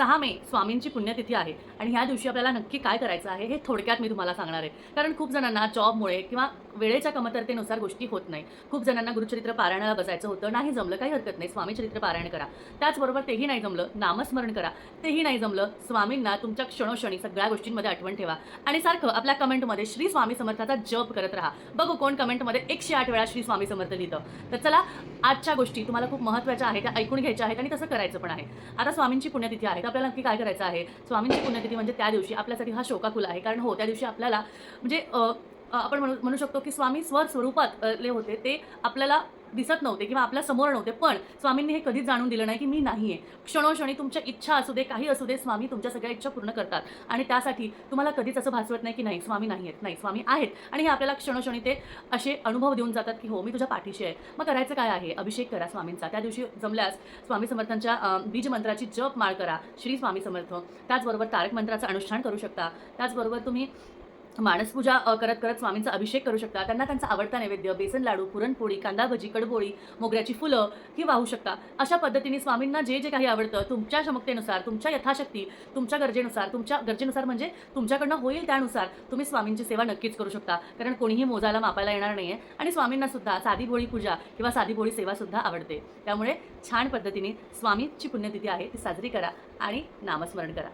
सहा मे स्वामींची पुण्यतिथी आहे. आणि ह्या दिवशी आपल्याला नक्की काय करायचं आहे हे थोडक्यात मी तुम्हाला सांगणार आहे. कारण खूप जणांना जॉबमुळे किंवा वेळेच्या कमतरतेनुसार गोष्टी होत नाही. खूप जणांना गुरुचरित्र पारायणाला बसायचं होतं. नाही जमलं काही हरकत नाही. स्वामीचरित्र पारायण करा. त्याचबरोबर तेही नाही जमलं नामस्मरण करा. तेही नाही जमलं स्वामींना तुमच्या क्षणोक्षणी सगळ्या गोष्टींमध्ये आठवण ठेवा. आणि सारखं आपल्या कमेंटमध्ये श्री स्वामी समर्थाचा जप करत राहा. बघू कोण कमेंटमध्ये एकशे आठ वेळा श्री स्वामी समर्थ लिहितं. तर चला आजच्या गोष्टी तुम्हाला खूप महत्त्वाच्या आहेत त्या ऐकून घ्यायच्या आहेत आणि तसं करायचं पण आहे. आता स्वामींची पुण्यतिथी आहे. तर आपल्याला नक्की काय करायचं आहे? स्वामींची पुण्यतिथी म्हणजे त्या दिवशी आपल्यासाठी हा शोकाकुल आहे. कारण हो त्या दिवशी आपल्याला म्हणजे आपण म्हणू म्हणू शकतो की स्वामी स्वर स्वरूपात ले होते ते आपल्याला दिसत नव्हते किंवा आपल्यासमोर नव्हते. पण स्वामींनी हे कधीच जाणून दिलं नाही की मी नाही आहे क्षणोक्षणी तुमच्या इच्छा असू दे काही असू दे स्वामी तुमच्या सगळ्या इच्छा पूर्ण करतात. आणि त्यासाठी तुम्हाला कधीच असं भासवत नाही की नाही स्वामी नाही आहेत नाही स्वामी आहेत. आणि हे आपल्याला क्षणोक्षणी ते असे अनुभव देऊन जातात की हो मी तुझ्या पाठीशी आहे. मग करायचं काय आहे? अभिषेक करा स्वामींचा. त्या दिवशी जमल्यास स्वामी समर्थांच्या बीजमंत्राची बीज मंत्राची जप माळ करा. श्री स्वामी समर्थ. त्याचबरोबर तारक मंत्राचं अनुष्ठान करू शकता. त्याचबरोबर तुम्ही मानसपूजा करत करत स्वामींचा अभिषेक करू शकता. त्यांना त्यांचा आवडता नैवेद्य बेसन लाडू पुरणपोळी कांदा भजी कडबोळी मोगऱ्याची फुलं ही वाहू शकता. अशा पद्धतीने स्वामींना जे जे काही आवडतं तुमच्या क्षमतेनुसार तुमच्या यथाशक्ती तुमच्या गरजेनुसार तुमच्या गरजेनुसार म्हणजे तुमच्याकडनं होईल त्यानुसार तुम्ही स्वामींची सेवा नक्कीच करू शकता. कारण कोणीही मोजायला मापायला येणार नाही आहे आणि स्वामींना सुद्धा साधी भोळी पूजा किंवा साधी भोळी सेवा सुद्धा आवडते. त्यामुळे छान पद्धतीने स्वामींची पुण्यतिथी आहे ती साजरी करा आणि नामस्मरण करा.